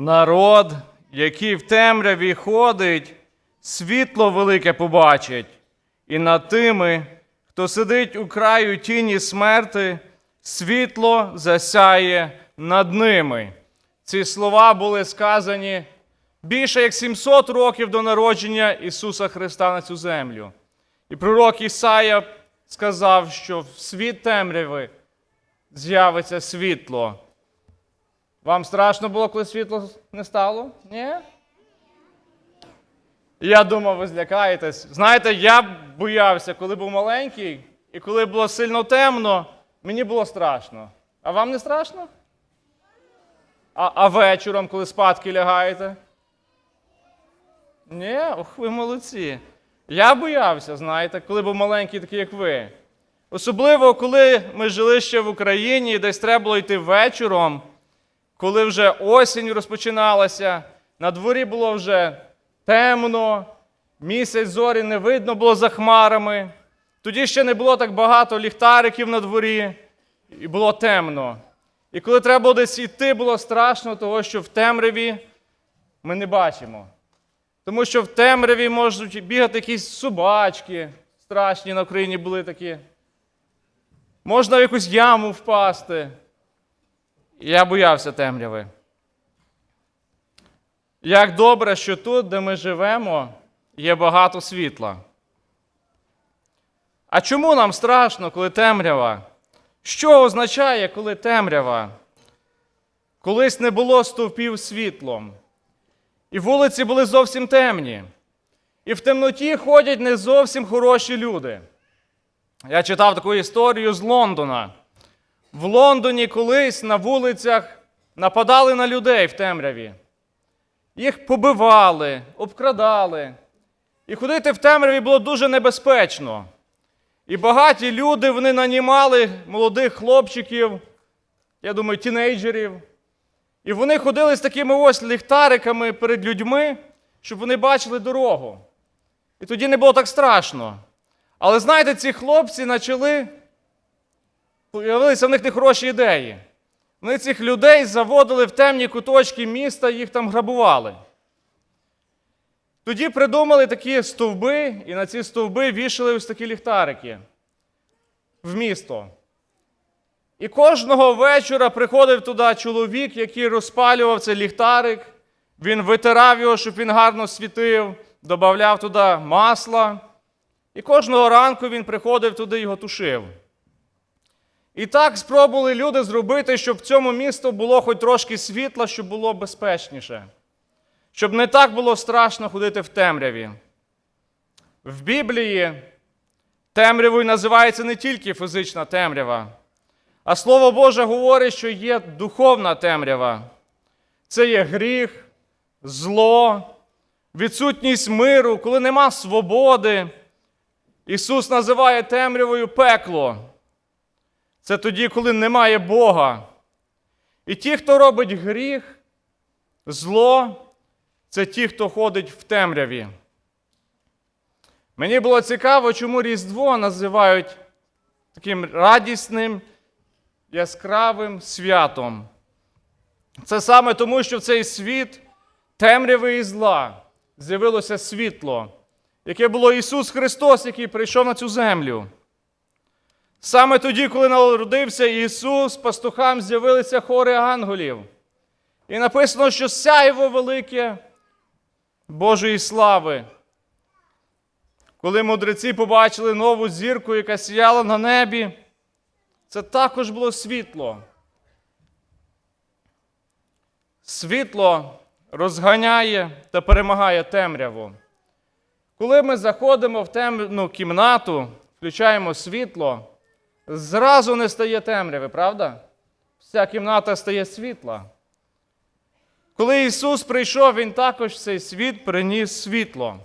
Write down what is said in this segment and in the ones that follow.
Народ, який в темряві ходить, світло велике побачить, і над тими, хто сидить у краю тіні смерти, світло засяє над ними. Ці слова були сказані більше як 700 років до народження Ісуса Христа на цю землю. І пророк Ісая сказав, що в світ темряви з'явиться світло. Вам страшно було, коли світло не стало? Ні? Я думав, ви злякаєтесь. Знаєте, я боявся, коли був маленький, і коли було сильно темно, мені було страшно. А вам не страшно? А, а вечором, коли спадки лягаєте? Ні, ох, ви молодці. Я боявся, знаєте, коли був маленький, такий, як ви. Особливо, коли ми жили ще в Україні, і десь треба було йти вечором, коли вже осінь розпочиналася, на дворі було вже темно, місяць зорі не видно було за хмарами. Тоді ще не було так багато ліхтариків на дворі, і було темно. І коли треба було десь йти, було страшно, того, що в темряві ми не бачимо. Тому що в темряві можуть бігати якісь собачки, страшні на Україні були такі. Можна в якусь яму впасти. Я боявся темряви. Як добре, що тут, де ми живемо, є багато світла. А чому нам страшно, коли темрява? Що означає, коли темрява? Колись не було стовпів світлом, і вулиці були зовсім темні. І в темноті ходять не зовсім хороші люди. Я читав таку історію з Лондона. В Лондоні колись на вулицях нападали на людей в темряві. Їх побивали, обкрадали. І ходити в темряві було дуже небезпечно. І багаті люди вони нанімали молодих хлопчиків, я думаю, тінейджерів. І вони ходили з такими ось ліхтариками перед людьми, щоб вони бачили дорогу. І тоді не було так страшно. Але знаєте, ці хлопці почали, появилися в них нехороші ідеї. Вони цих людей заводили в темні куточки міста, їх там грабували. Тоді придумали такі стовби, і на ці стовби вішали ось такі ліхтарики в місто. І кожного вечора приходив туди чоловік, який розпалював цей ліхтарик. Він витирав його, щоб він гарно світив, додавав туди масла. І кожного ранку він приходив туди і його тушив. І так спробували люди зробити, щоб в цьому місто було хоч трошки світла, щоб було безпечніше. Щоб не так було страшно ходити в темряві. В Біблії темрявою називається не тільки фізична темрява, а Слово Боже говорить, що є духовна темрява. Це є гріх, зло, відсутність миру, коли нема свободи. Ісус називає темрявою пекло. Це тоді, коли немає Бога. І ті, хто робить гріх, зло, це ті, хто ходить в темряві. Мені було цікаво, чому Різдво називають таким радісним, яскравим святом. Це саме тому, що в цей світ темряви і зла з'явилося світло, яке було Ісус Христос, який прийшов на цю землю. Саме тоді, коли народився Ісус, пастухам з'явилися хори ангелів. І написано, що сяйво велике Божої слави. Коли мудреці побачили нову зірку, яка сіяла на небі, це також було світло. Світло розганяє та перемагає темряву. Коли ми заходимо в темну кімнату, включаємо світло, зразу не стає темряви, правда? Вся кімната стає світла. Коли Ісус прийшов, Він також в цей світ приніс світло.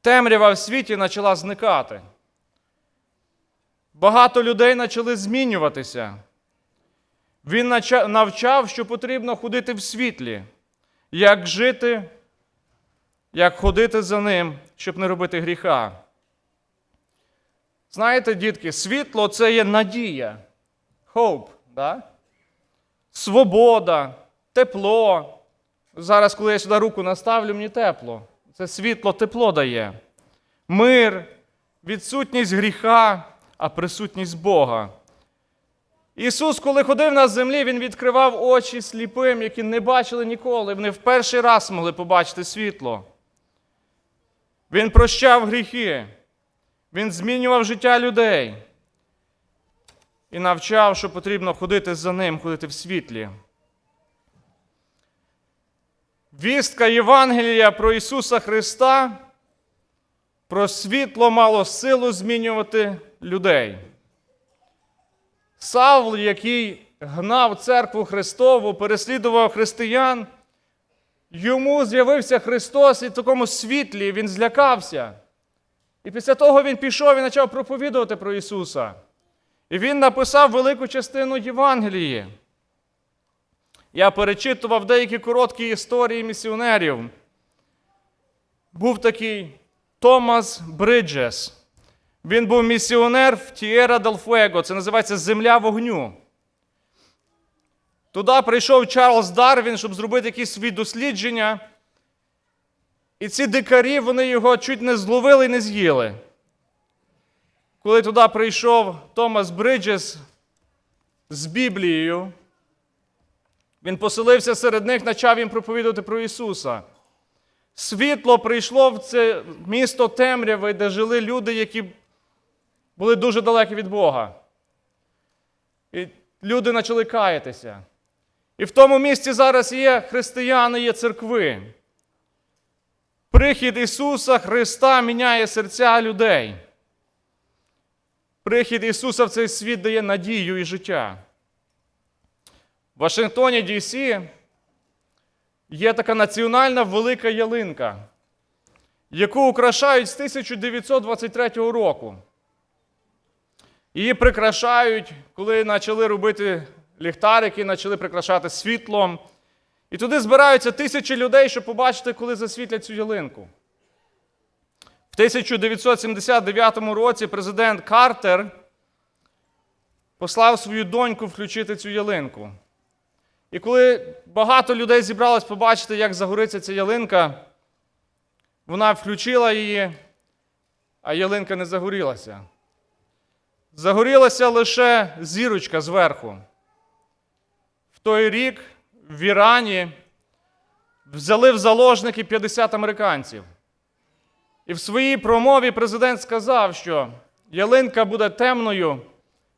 Темрява в світі почала зникати. Багато людей почали змінюватися. Він навчав, що потрібно ходити в світлі, як жити, як ходити за ним, щоб не робити гріха. Знаєте, дітки, світло це є надія, hope. Да? свобода, тепло. Зараз, коли я сюди руку наставлю, мені тепло. Це світло тепло дає. Мир, відсутність гріха, а присутність Бога. Ісус, коли ходив на землі, Він відкривав очі сліпим, які не бачили ніколи. Вони в перший раз могли побачити світло. Він прощав гріхи, Він змінював життя людей і навчав, що потрібно ходити за ним, ходити в світлі. Вістка Євангелія про Ісуса Христа, про світло мало силу змінювати людей. Савл, який гнав церкву Христову, переслідував християн, йому з'явився Христос і в такому світлі він злякався. І після того він пішов і почав проповідувати про Ісуса. І він написав велику частину Євангелії. Я перечитував деякі короткі історії місіонерів. Був такий Томас Бриджес. Він був місіонер в Тієра Дел Фуего, це називається Земля вогню. Туди прийшов Чарльз Дарвін, щоб зробити якісь свої дослідження. І ці дикарі вони його чуть не зловили і не з'їли. Коли туди прийшов Томас Бриджес з Біблією, він поселився серед них, почав їм проповідувати про Ісуса. Світло прийшло в це місто темряви, де жили люди, які були дуже далекі від Бога. І люди почали каятися. І в тому місці зараз є християни, є церкви. Прихід Ісуса Христа міняє серця людей. Прихід Ісуса в цей світ дає надію і життя. В Вашингтоні, Дісі є така національна велика ялинка, яку украшають з 1923 року. Її прикрашають, коли почали робити ліхтарики, почали прикрашати світлом. І туди збираються тисячі людей, щоб побачити, коли засвітлять цю ялинку. В 1979 році президент Картер послав свою доньку включити цю ялинку. І коли багато людей зібралось побачити, як загориться ця ялинка, вона включила її, а ялинка не загорілася. Загорілася лише зірочка зверху. В той рік в Ірані взяли в заложники 50 американців. І в своїй промові президент сказав, що ялинка буде темною,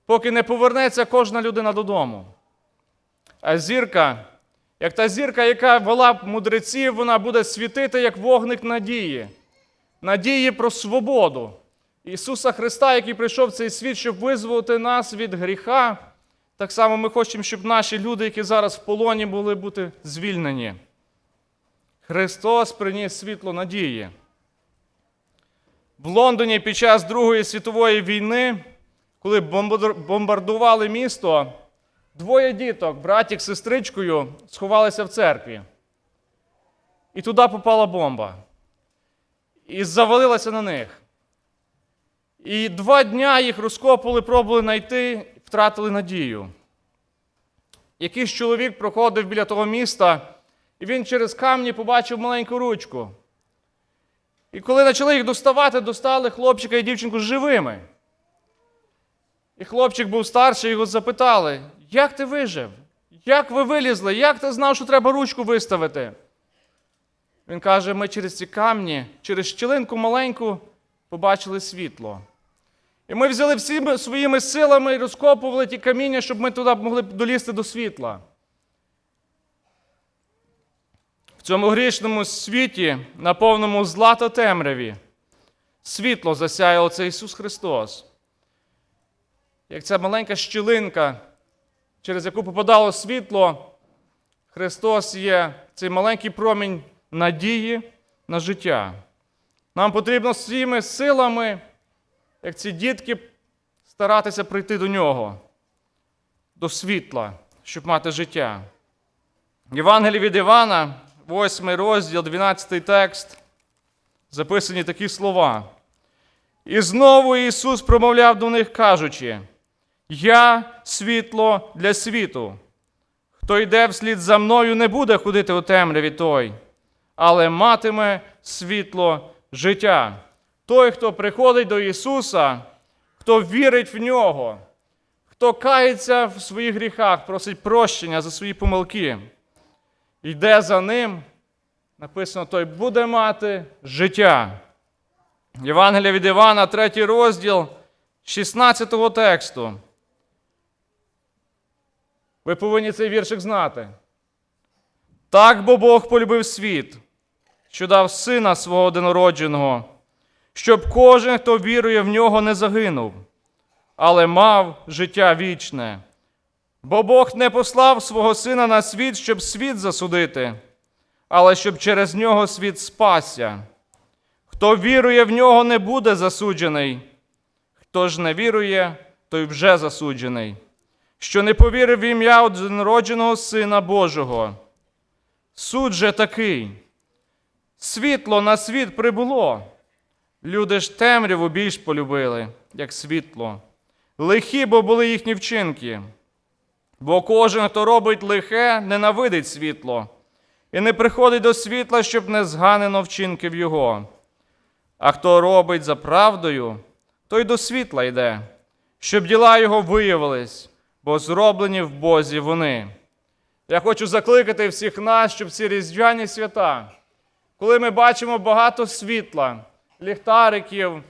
поки не повернеться кожна людина додому. А зірка, як та зірка, яка вела мудреців, вона буде світити як вогник надії, надії про свободу. Ісуса Христа, який прийшов в цей світ, щоб визволити нас від гріха, так само ми хочемо, щоб наші люди, які зараз в полоні, були бути звільнені. Христос приніс світло надії. В Лондоні під час Другої світової війни, коли бомбардували місто, двоє діток, братік з сестричкою, сховалися в церкві. І туди попала бомба. І завалилася на них. І два дня їх розкопували, пробували знайти, втратили надію. Якийсь чоловік проходив біля того міста, і він через камні побачив маленьку ручку. І коли почали їх доставати, достали хлопчика і дівчинку живими. І хлопчик був старший, його запитали, як ти вижив? Як ви вилізли? Як ти знав, що треба ручку виставити? Він каже: ми через ці камні, через щілинку маленьку побачили світло. І ми взяли всіми своїми силами і розкопували ті каміння, щоб ми туди могли долізти до світла. В цьому грішному світі, на повному зла та темряві, світло засяяло це Ісус Христос. Як ця маленька щілинка, через яку попадало світло, Христос є цей маленький промінь надії на життя. Нам потрібно своїми силами, як ці дітки, старатися прийти до нього, до світла, щоб мати життя. Євангелії від Івана, 8 розділ, 12 текст, записані такі слова. І знову Ісус промовляв до них, кажучи: Я світло для світу. Хто йде вслід за мною, не буде ходити у темряві той, але матиме світло життя. Той, хто приходить до Ісуса, хто вірить в нього, хто кається в своїх гріхах, просить прощення за свої помилки, йде за ним, написано, той буде мати життя. Євангелія від Івана, 3 розділ 16 тексту. Ви повинні цей віршик знати. Так бо Бог полюбив світ, що дав сина свого одинородженого, щоб кожен, хто вірує в нього, не загинув, але мав життя вічне. Бо Бог не послав свого сина на світ, щоб світ засудити, але щоб через нього світ спасся. Хто вірує в нього, не буде засуджений. Хто ж не вірує, той вже засуджений, що не повірив в ім'я однородженого Сина Божого. Суд же такий. Світло на світ прибуло. Люди ж темряву більш полюбили, як світло. Лихі, бо були їхні вчинки. Бо кожен, хто робить лихе, ненавидить світло, і не приходить до світла, щоб не зганено вчинків його. А хто робить за правдою, той до світла йде, щоб діла його виявились, бо зроблені в Бозі вони. Я хочу закликати всіх нас, щоб ці різдвяні свята, коли ми бачимо багато світла, ліхтариків,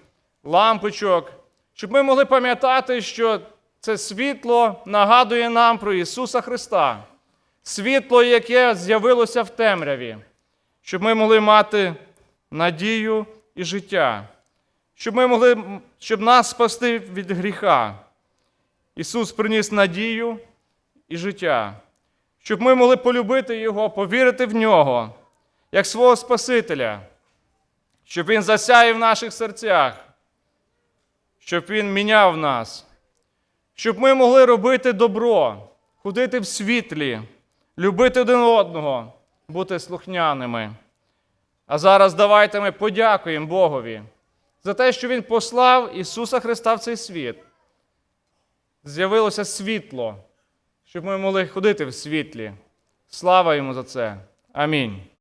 лампочок, щоб ми могли пам'ятати, що це світло нагадує нам про Ісуса Христа, світло, яке з'явилося в темряві, щоб ми могли мати надію і життя, щоб ми могли, щоб нас спасти від гріха. Ісус приніс надію і життя, щоб ми могли полюбити Його, повірити в Нього, як свого Спасителя, щоб Він засяяв в наших серцях, щоб Він міняв нас, щоб ми могли робити добро, ходити в світлі, любити один одного, бути слухняними. А зараз давайте ми подякуємо Богові за те, що Він послав Ісуса Христа в цей світ. З'явилося світло, щоб ми могли ходити в світлі. Слава йому за це. Амінь.